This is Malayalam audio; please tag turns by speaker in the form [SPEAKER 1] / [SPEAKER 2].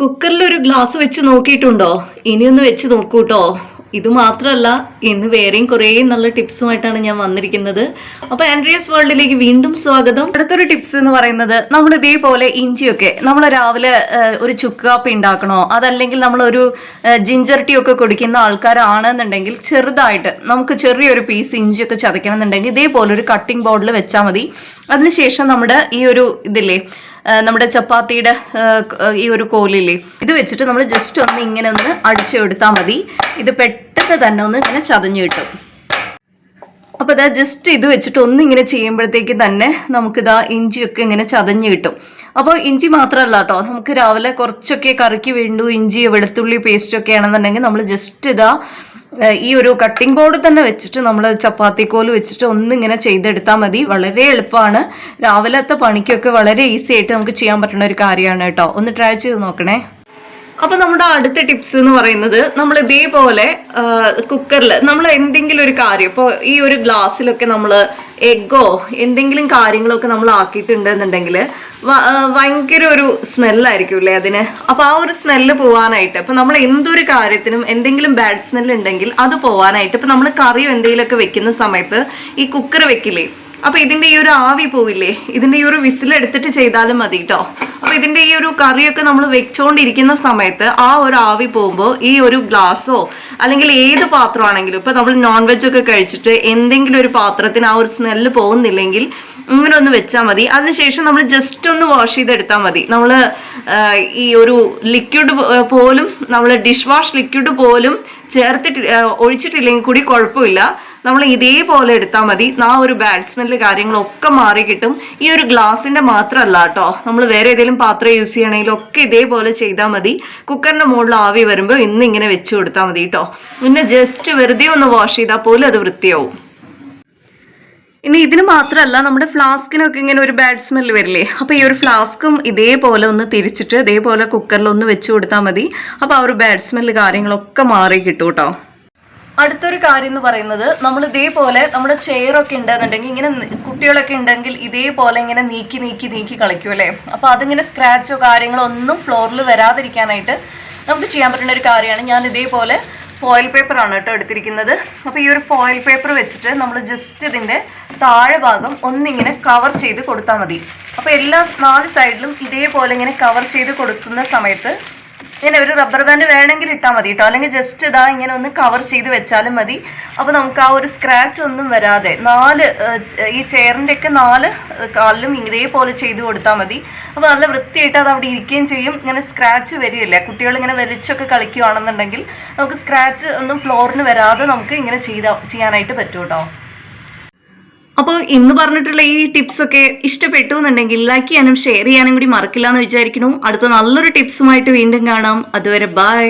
[SPEAKER 1] കുക്കറിൽ ഒരു ഗ്ലാസ് വെച്ച് നോക്കിയിട്ടുണ്ടോ? ഇനിയൊന്ന് വെച്ച് നോക്കൂട്ടോ. ഇത് മാത്രമല്ല ഇന്ന് വേറെയും കുറേ നല്ല ടിപ്സുമായിട്ടാണ് ഞാൻ വന്നിരിക്കുന്നത്. അപ്പൊ ആൻഡ്രിയസ് വേൾഡിലേക്ക് വീണ്ടും സ്വാഗതം. അടുത്തൊരു ടിപ്സ് എന്ന് പറയുന്നത് നമ്മൾ ഇതേപോലെ ഇഞ്ചിയൊക്കെ നമ്മൾ രാവിലെ ഒരു ചുക്ക് കാപ്പി ഉണ്ടാക്കണോ അതല്ലെങ്കിൽ നമ്മളൊരു ജിഞ്ചർ ടീ ഒക്കെ കുടിക്കുന്ന ആൾക്കാരാണെന്നുണ്ടെങ്കിൽ ചെറുതായിട്ട് നമുക്ക് ചെറിയൊരു പീസ് ഇഞ്ചിയൊക്കെ ചതയ്ക്കണം എന്നുണ്ടെങ്കിൽ ഇതേപോലെ ഒരു കട്ടിംഗ് ബോർഡിൽ വെച്ചാൽ മതി അതിനുശേഷം നമ്മുടെ ഈ ഒരു ഇതില്ലേ നമ്മുടെ ചപ്പാത്തിയുടെ ഈ ഒരു കോലില്ലേ? ഇത് വെച്ചിട്ട് നമ്മൾ ജസ്റ്റ് ഒന്ന് ഇങ്ങനെ ഒന്ന് അടിച്ചെടുത്താൽ മതി. ഇത് പെട്ടെന്ന് തന്നെ ഒന്ന് ഇങ്ങനെ ചതഞ്ഞു കിട്ടും. അപ്പോൾ ഇതാ ജസ്റ്റ് ഇത് വെച്ചിട്ട് ഒന്ന് ഇങ്ങനെ ചെയ്യുമ്പോഴത്തേക്ക് തന്നെ നമുക്കിതാ ഇഞ്ചിയൊക്കെ ഇങ്ങനെ ചതഞ്ഞു കിട്ടും. അപ്പോൾ ഇഞ്ചി മാത്രമല്ല കേട്ടോ നമുക്ക് രാവിലെ കുറച്ചൊക്കെ കറിക്ക് വേണ്ടു ഇഞ്ചി വെളുത്തുള്ളി പേസ്റ്റ് ഒക്കെ ആണെന്നുണ്ടെങ്കിൽ നമ്മൾ ജസ്റ്റ് ഇതാ ഈ ഒരു കട്ടിംഗ് ബോർഡ് തന്നെ വെച്ചിട്ട് നമ്മൾ ചപ്പാത്തിക്കോൽ വെച്ചിട്ട് ഒന്നിങ്ങനെ ചെയ്തെടുത്താൽ മതി. വളരെ എളുപ്പമാണ് രാവിലത്തെ പണിക്കൊക്കെ വളരെ ഈസി ആയിട്ട് നമുക്ക് ചെയ്യാൻ പറ്റുന്ന ഒരു കാര്യമാണ് കേട്ടോ ഒന്ന് ട്രൈ ചെയ്ത് നോക്കണേ. അപ്പൊ നമ്മുടെ അടുത്ത ടിപ്സ് എന്ന് പറയുന്നത് നമ്മൾ ഇതേപോലെ കുക്കറിൽ നമ്മൾ എന്തെങ്കിലും ഒരു കാര്യം ഇപ്പോൾ ഈ ഒരു ഗ്ലാസ്സിലൊക്കെ നമ്മൾ എഗ്ഗോ എന്തെങ്കിലും കാര്യങ്ങളൊക്കെ നമ്മൾ ആക്കിയിട്ടുണ്ട് എന്നുണ്ടെങ്കിൽ ഭയങ്കര ഒരു സ്മെല്ലായിരിക്കും അല്ലേ അതിന്? അപ്പൊ ആ ഒരു സ്മെല്ല് പോവാനായിട്ട് അപ്പോൾ നമ്മൾ എന്തൊരു കാര്യത്തിനും എന്തെങ്കിലും ബാഡ് സ്മെൽ ഉണ്ടെങ്കിൽ അത് പോവാനായിട്ട് ഇപ്പൊ നമ്മൾ കറിയോ എന്തെങ്കിലുമൊക്കെ വെക്കുന്ന സമയത്ത് ഈ കുക്കർ വെക്കില്ലേ? അപ്പൊ ഇതിന്റെ ഈ ഒരു ആവി പോവില്ലേ? ഇതിന്റെ ഈ ഒരു വിസിൽ എടുത്തിട്ട് ചെയ്താലും മതി കേട്ടോ അപ്പൊ ഇതിന്റെ ഈ ഒരു കറിയൊക്കെ നമ്മൾ വെച്ചോണ്ടിരിക്കുന്ന സമയത്ത് ആ ഒരു ആവി പോകുമ്പോൾ ഈ ഒരു ഗ്ലാസ്സോ അല്ലെങ്കിൽ ഏത് പാത്രമാണെങ്കിലും ഇപ്പൊ നമ്മൾ നോൺ വെജ് ഒക്കെ കഴിച്ചിട്ട് എന്തെങ്കിലും ഒരു പാത്രത്തിന് ആ ഒരു സ്മെല്ല് പോകുന്നില്ലെങ്കിൽ ഇങ്ങനെ ഒന്ന് വെച്ചാൽ മതി. അതിനുശേഷം നമ്മൾ ജസ്റ്റ് ഒന്ന് വാഷ് ചെയ്തെടുത്താൽ മതി. നമ്മൾ ഈ ഒരു ലിക്വിഡ് പോലും നമ്മൾ ഡിഷ് വാഷ് ലിക്വിഡ് പോലും ചേർത്തിട്ട് ഒഴിച്ചിട്ടില്ലെങ്കിൽ കൂടി കുഴപ്പമില്ല. നമ്മൾ ഇതേപോലെ എടുത്താൽ മതി. ആ ഒരു ബാഡ് സ്മെല്ല് കാര്യങ്ങളൊക്കെ മാറി കിട്ടും. ഈ ഒരു ഗ്ലാസിന്റെ മാത്രമല്ല കേട്ടോ നമ്മൾ വേറെ ഏതെങ്കിലും പാത്രം യൂസ് ചെയ്യണമെങ്കിലും ഒക്കെ ഇതേപോലെ ചെയ്താൽ മതി. കുക്കറിന്റെ മുകളിൽ ആവി വരുമ്പോൾ ഇന്നിങ്ങനെ വെച്ച് കൊടുത്താൽ മതി കേട്ടോ പിന്നെ ജസ്റ്റ് വെറുതെ ഒന്ന് വാഷ് ചെയ്താൽ പോലും അത് വൃത്തിയാവും. ഇനി ഇതിന് മാത്രമല്ല നമ്മുടെ ഫ്ലാസ്കിനൊക്കെ ഇങ്ങനെ ഒരു ബാഡ് സ്മെല്ല് വരില്ലേ? അപ്പോൾ ഈ ഒരു ഫ്ലാസ്കും ഇതേപോലെ ഒന്ന് തിരിച്ചിട്ട് ഇതേപോലെ കുക്കറിൽ ഒന്ന് വെച്ച് കൊടുത്താൽ മതി. അപ്പോൾ ആ ഒരു ബാഡ് സ്മെല്ല് കാര്യങ്ങളൊക്കെ മാറി കിട്ടും കേട്ടോ അടുത്തൊരു കാര്യം എന്ന് പറയുന്നത് നമ്മൾ ഇതേപോലെ നമ്മുടെ ചെയറൊക്കെ ഉണ്ടെന്നുണ്ടെങ്കിൽ ഇങ്ങനെ കുട്ടികളൊക്കെ ഉണ്ടെങ്കിൽ ഇതേപോലെ ഇങ്ങനെ നീക്കി നീക്കി നീക്കി കളിക്കും അല്ലേ? അപ്പോൾ അതിങ്ങനെ സ്ക്രാച്ചോ കാര്യങ്ങളോ ഒന്നും ഫ്ലോറിൽ വരാതിരിക്കാനായിട്ട് നമുക്ക് ചെയ്യാൻ പറ്റുന്ന ഒരു കാര്യമാണ്. ഞാൻ ഇതേപോലെ ഫോയിൽ പേപ്പറാണ് കേട്ടോ എടുത്തിരിക്കുന്നത്. അപ്പോൾ ഈ ഒരു ഫോയിൽ പേപ്പർ വെച്ചിട്ട് നമ്മൾ ജസ്റ്റ് ഇതിന്റെ താഴെ ഭാഗം ഒന്നിങ്ങനെ കവർ ചെയ്ത് കൊടുത്താൽ മതി. അപ്പോൾ എല്ലാ നാല് സൈഡിലും ഇതേപോലെ ഇങ്ങനെ കവർ ചെയ്ത് കൊടുക്കുന്ന സമയത്ത് ഇങ്ങനെ ഒരു റബ്ബർ ബാൻഡ് വേണമെങ്കിൽ ഇട്ടാൽ മതി കേട്ടോ അല്ലെങ്കിൽ ജസ്റ്റ് ഇതാ ഇങ്ങനെ ഒന്ന് കവർ ചെയ്ത് വെച്ചാലും മതി. അപ്പോൾ നമുക്ക് ആ ഒരു സ്ക്രാച്ച് ഒന്നും വരാതെ നാല് ഈ ചെയറിന്റെ ഒക്കെ നാല് കാലിലും ഇതേപോലെ ചെയ്ത് കൊടുത്താൽ മതി. അപ്പോൾ നല്ല വൃത്തിയായിട്ട് അത് അവിടെ ഇരിക്കുകയും ചെയ്യും. ഇങ്ങനെ സ്ക്രാച്ച് വരികയില്ല. കുട്ടികൾ ഇങ്ങനെ വലിച്ചൊക്കെ കളിക്കുകയാണെന്നുണ്ടെങ്കിൽ നമുക്ക് സ്ക്രാച്ച് ഒന്നും ഫ്ലോറിന് വരാതെ നമുക്ക് ഇങ്ങനെ ചെയ്ത ചെയ്യാനായിട്ട് പറ്റും കേട്ടോ അപ്പോൾ ഇന്ന് പറഞ്ഞിട്ടുള്ള ഈ ടിപ്സ് ഒക്കെ ഇഷ്ടപ്പെട്ടു എന്നുണ്ടെങ്കിൽ ലൈക്ക് ചെയ്യാനും ഷെയർ ചെയ്യാനും കൂടി മറക്കില്ല എന്ന് വിചാരിക്കുന്നു. അടുത്ത നല്ലൊരു ടിപ്സുമായിട്ട് വീണ്ടും കാണാം. അതുവരെ ബൈ